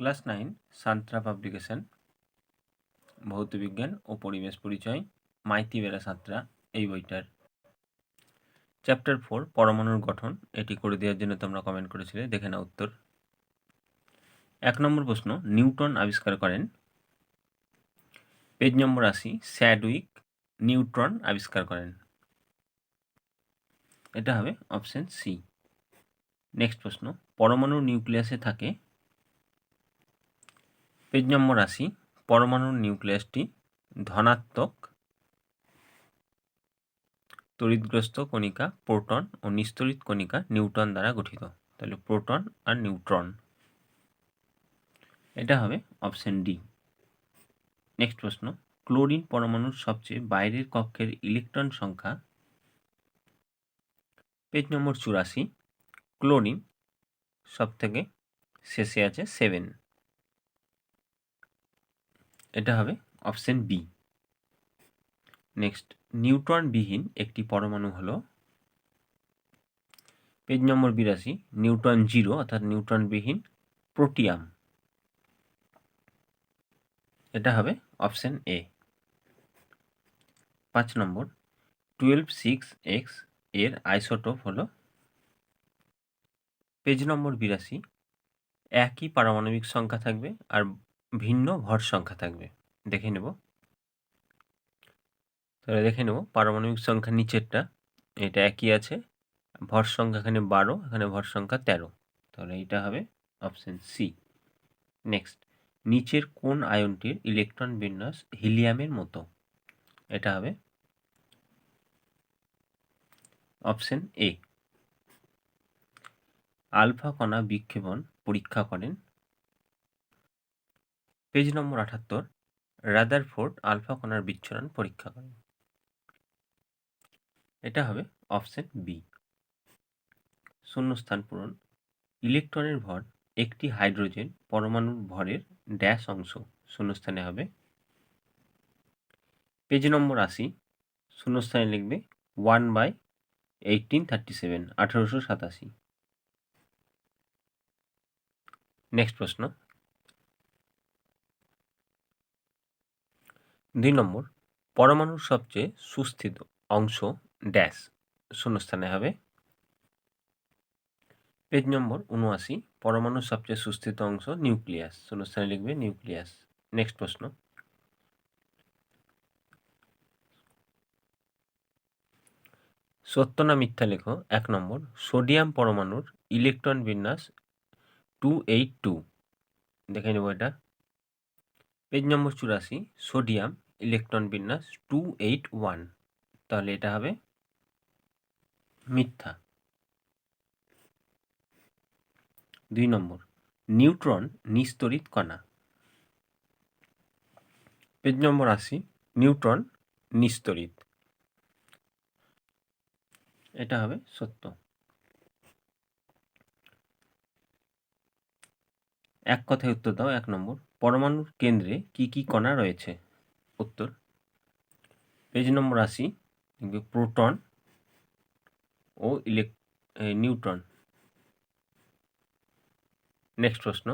Class nine, Santra publication ভৌতবিজ্ঞান ও পরিবেশ পরিচয়, মাইতি বেলা সাঁতরা এই বইটার। চ্যাপ্টার ফোর পরমাণুর গঠন, এটি করে দেওয়ার জন্য তোমরা কমেন্ট করেছিলে, দেখে নাও উত্তর। এক নম্বর প্রশ্ন, নিউটন আবিষ্কার করেন। পেজ নম্বর আশি, স্যাডউইক নিউট্রন আবিষ্কার করেন। এটা হবে অপশন সি নেক্সট প্রশ্ন পরমাণুর নিউক্লিয়াসে থাকে পেজ নম্বর আশি পরমাণুর নিউক্লিয়াসটি ধনাত্মক, তড়িৎগ্রস্ত কণিকা, প্রোটন ও নিস্তরিত কণিকা নিউটন দ্বারা গঠিত। তাহলে প্রোটন আর নিউট্রন। এটা হবে অপশন ডি। নেক্সট প্রশ্ন, ক্লোরিন পরমাণুর সবচেয়ে বাইরের কক্ষের ইলেকট্রন সংখ্যা? পেজ নম্বর চুরাশি, ক্লোরিন সব থেকে শেষে আছে সেভেন। এটা হবে অপশন বি নেক্সট নিউট্রনবিহীন একটি পরমাণু হল পেজ নম্বর বিরাশি নিউট্রন জিরো অর্থাৎ নিউট্রনবিহীন প্রোটিয়াম এটা হবে অপশন এ পাঁচ নম্বর টুয়েলভ সিক্স এক্সের আইসোটোপ হল পেজ নম্বর বিরাশি, একই পারমাণবিক সংখ্যা থাকবে, আর ভিন্ন ভর সংখ্যা থাকবে। দেখে নেব। তাহলে দেখে নেব, পারমাণবিক সংখ্যা নিচেরটা, এটা একই আছে। ভর সংখ্যা এখানে বারো, এখানে ভর সংখ্যা তেরো। তাহলে এটা হবে অপশন সি নেক্সট নিচের কোন আয়নটির ইলেকট্রন বিন্যাস হিলিয়ামের মতো? এটা হবে অপশন এ আলফা কণা বিক্ষেপণ পরীক্ষা করেন পেজ নম্বর আটাত্তর রাদারফোর্ড আলফা কণার বিচ্ছুরণ পরীক্ষা করেন এটা হবে অপশন বি শূন্যস্থান পূরণ। ইলেকট্রনের ভর একটি হাইড্রোজেন পরমাণুর ভরের ড্যাশ অংশ। শূন্যস্থানে হবে। পেজ নম্বর আশি, শূন্যস্থানে লিখবে one by eighteen thirty seven আঠারোশো সাতাশি। নেক্সট প্রশ্ন। দুই নম্বর, পরমাণুর সবচেয়ে সুস্থিত অংশ ড্যাশ শূন্যস্থানে হবে। পেজ নম্বর উনআশি পরমাণুর সবচেয়ে সুস্থিত অংশ নিউক্লিয়াস, শূন্যস্থানে লিখবে নিউক্লিয়াস। নেক্সট প্রশ্ন। সত্য না মিথ্যা লেখো, এক নম্বর, সোডিয়াম পরমাণুর ইলেকট্রন বিন্যাস টু এইট টু। দেখে নেব এটা। পেজ নম্বর চুরাশি, সোডিয়াম ইলেকট্রন বিন্যাস টু এইট ওয়ান। তাহলে এটা হবে মিথ্যা। দুই নম্বর, নিউট্রন নিস্তরিত কণা। পেজ নম্বর আশি, নিউট্রন নিস্তরিত। এটা হবে সত্য। এক কথায় উত্তর দাও, এক নম্বর। পরমাণুর কেন্দ্রে কি কি কণা রয়েছে? উত্তর, পেজ নম্বর আশি প্রোটন ও ইলেক নিউট্রন। নেক্সট প্রশ্ন।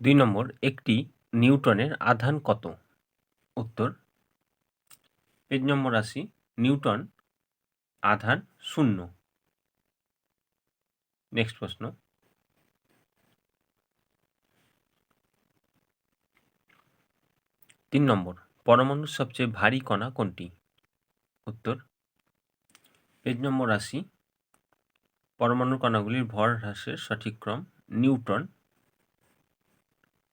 দুই নম্বর, একটি নিউটনের আধান কত? উত্তর, পেজ নম্বর আশি নিউটন আধান শূন্য। নেক্সট প্রশ্ন. তিন নম্বর, পরমাণুর সবচেয়ে ভারী কণা কোনটি? উত্তর, পেজ নম্বর আশি, পরমাণুর কণাগুলির ভর হ্রাসের সঠিক ক্রম neutron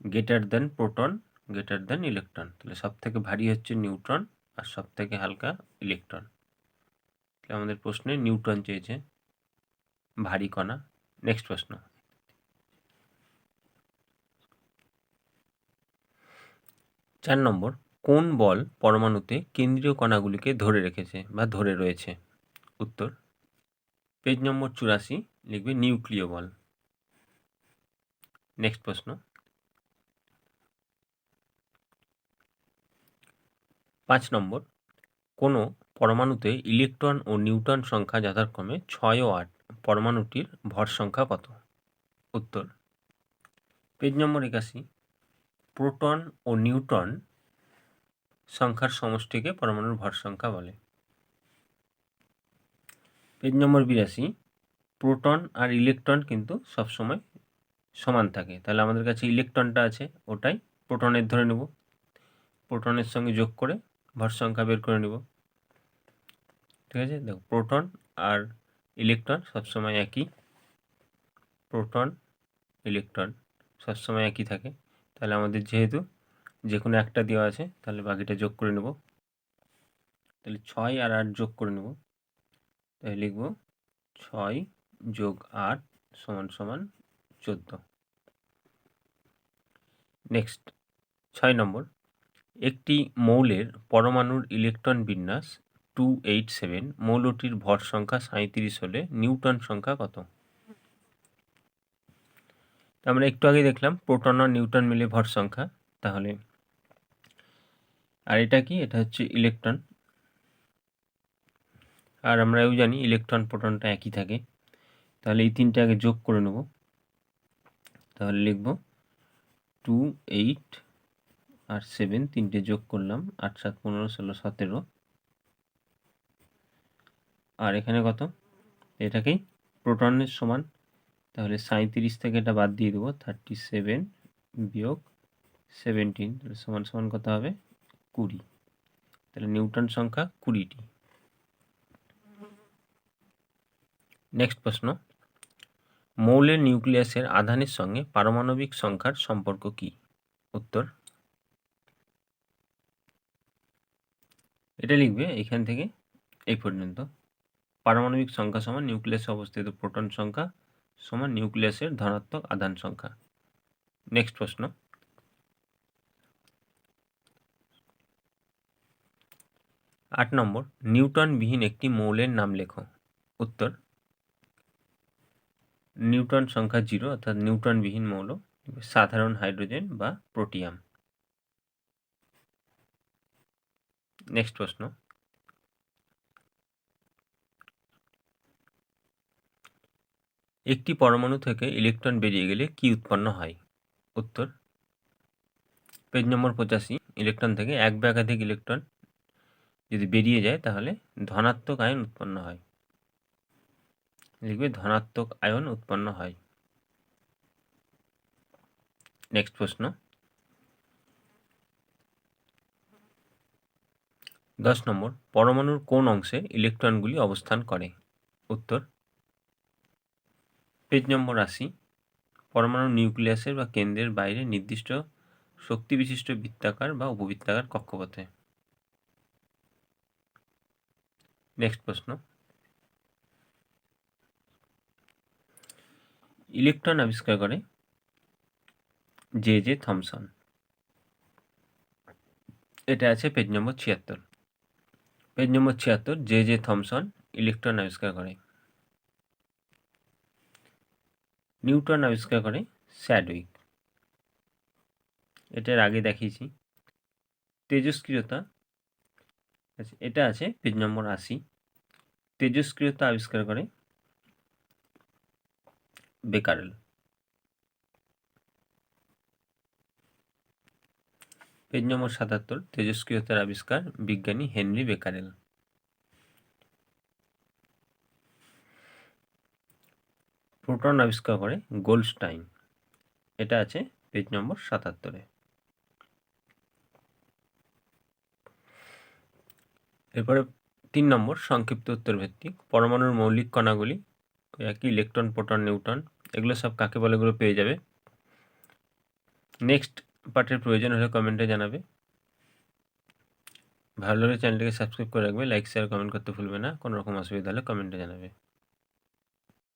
greater than proton, greater than electron. তাহলে সব থেকে ভারী হচ্ছে নিউট্রন আর সব থেকে হালকা ইলেকট্রন। তাহলে আমাদের প্রশ্নে নিউট্রন চেয়েছে। ভারী কণা। নেক্সট প্রশ্ন। চার নম্বর, কোন বল পরমাণুতে কেন্দ্রীয় কণাগুলিকে ধরে রেখেছে বা ধরে রয়েছে? উত্তর, পেজ নম্বর চুরাশি লিখবে নিউক্লিয় বল। নেক্সট প্রশ্ন। পাঁচ নম্বর, কোনো পরমাণুতে ইলেকট্রন ও নিউট্রন সংখ্যা যথাক্রমে ছয় ও আট। পরমাণুটির ভর সংখ্যা কত? উত্তর, পেজ নম্বর একাশি, প্রোটন ও নিউট্রন সংখ্যার সমষ্টিকে পরমাণুর ভর সংখ্যা বলে। পেজ নম্বর বিরাশি, প্রোটন আর ইলেকট্রন কিন্তু সবসময় সমান থাকে। তাহলে আমাদের কাছে ইলেকট্রনটা আছে, ওটাই প্রোটনের ধরে নেব। প্রোটনের সঙ্গে যোগ করে ভর সংখ্যা বের করে নেব। ঠিক আছে? দেখো, প্রোটন আর ইলেকট্রন সবসময় একই। প্রোটন ইলেকট্রন সবসময় একই থাকে। তাহলে আমাদের যেহেতু যে কোনো একটা দেওয়া আছে, তাহলে বাকিটা যোগ করে নেব। তাহলে ছয় আর আট যোগ করে নেব। তাহলে লিখব ছয় যোগ আট সমান সমান চোদ্দ। নেক্সট ছয় নম্বর। একটি মৌলের পরমাণুর ইলেকট্রন বিন্যাস টু এইট সেভেন মৌলটির ভর সংখ্যা সাঁত্রিশ হলে নিউটন সংখ্যা কত? আমরা একটু আগে দেখলাম প্রোটন আর নিউটন মিলে ভর সংখ্যা, তাহলে আর এটা কি? এটা হচ্ছে ইলেকট্রন। আর আমরা এও জানি ইলেকট্রন প্রোটনটা একই থাকে। তাহলে এই তিনটে আগে যোগ করে নেব। তাহলে লিখব টু এইট আর সেভেন তিনটে যোগ করলাম, আট সাত পনেরো ষোলো সতেরো। আর এখানে কত? এটাকেই প্রোটনের সমান। তাহলে সাঁত্রিশ থেকে এটা বাদ দিয়ে দেবো থার্টি সেভেন বিয়োগ সেভেন্টিন সমান সমান কত হবে? কুড়ি। তাহলে নিউটন সংখ্যা কুড়িটি। নেক্সট প্রশ্ন। মৌলের নিউক্লিয়াসের আধানের সঙ্গে পারমাণবিক সংখ্যার সম্পর্ক কি? উত্তর। এটা লিখবে এখান থেকে এই পর্যন্ত। পারমাণবিক সংখ্যা সমান নিউক্লিয়াসে অবস্থিত প্রোটন সংখ্যা সমান নিউক্লিয়াসের ধনাত্মক আধান সংখ্যা। নেক্সট প্রশ্ন। আট নম্বর, নিউটনবিহীন একটি মৌলের নাম লেখো। উত্তর, নিউটন সংখ্যা জিরো অর্থাৎ নিউটনবিহীন মৌল, সাধারণ হাইড্রোজেন বা প্রোটিয়াম। নেক্সট প্রশ্ন। একটি পরমাণু থেকে ইলেকট্রন বেরিয়ে গেলে কি উৎপন্ন হয়? উত্তর, পেজ নম্বর পঁচাশি, ইলেকট্রন থেকে এক বা একাধিক ইলেকট্রন যদি বেরিয়ে যায় তাহলে ধনাত্মক আয়ন উৎপন্ন হয়। লিখবে ধনাত্মক আয়ন উৎপন্ন হয়। নেক্সট প্রশ্ন। দশ নম্বর, পরমাণুর কোন অংশে ইলেকট্রনগুলি অবস্থান করে? উত্তর পেজ নম্বর আশি পরমাণু নিউক্লিয়াসের বা কেন্দ্রের বাইরে নির্দিষ্ট শক্তি বিশিষ্ট বৃত্তাকার বা উপবৃত্তাকার কক্ষপথে। নেক্সট প্রশ্ন। ইলেকট্রন আবিষ্কার করে জে জে থমসন। এটা আছে পেজ নম্বর ছিয়াত্তর। পেজ নম্বর ছিয়াত্তর, জে জে থমসন ইলেকট্রন আবিষ্কার করে। নিউটন আবিষ্কার করে স্যাডউইক। এটার আগে দেখিয়েছি। তেজস্ক্রিয়তা আচ্ছা এটা আছে পেজ নম্বর আশি। তেজস্ক্রিয়তা আবিষ্কার করে বেকারেল। পেজ নম্বর সাতাত্তর, তেজস্ক্রিয়তার আবিষ্কার বিজ্ঞানী হেনরি বেকারেল। প্রোটন আবিষ্কার করে গোল্ডস্টাইন এটা আছে পেজ নম্বর সাতাত্তরে। এরপরে তিন নম্বর, সংক্ষিপ্ত উত্তর ভিত্তিক। পরমাণুর মৌলিক কণাগুলি, একই ইলেকট্রন প্রোটন নিউটন এগুলো সব কাকে বলে এগুলো পেয়ে যাবে। নেক্সট পার্টের প্রয়োজন হলে কমেন্টে জানাবে। ভালো হলে চ্যানেলটিকে সাবস্ক্রাইব করে রাখবে লাইক শেয়ার কমেন্ট করতে ভুলবে না। কোনো রকম অসুবিধা হলে কমেন্টে জানাবে।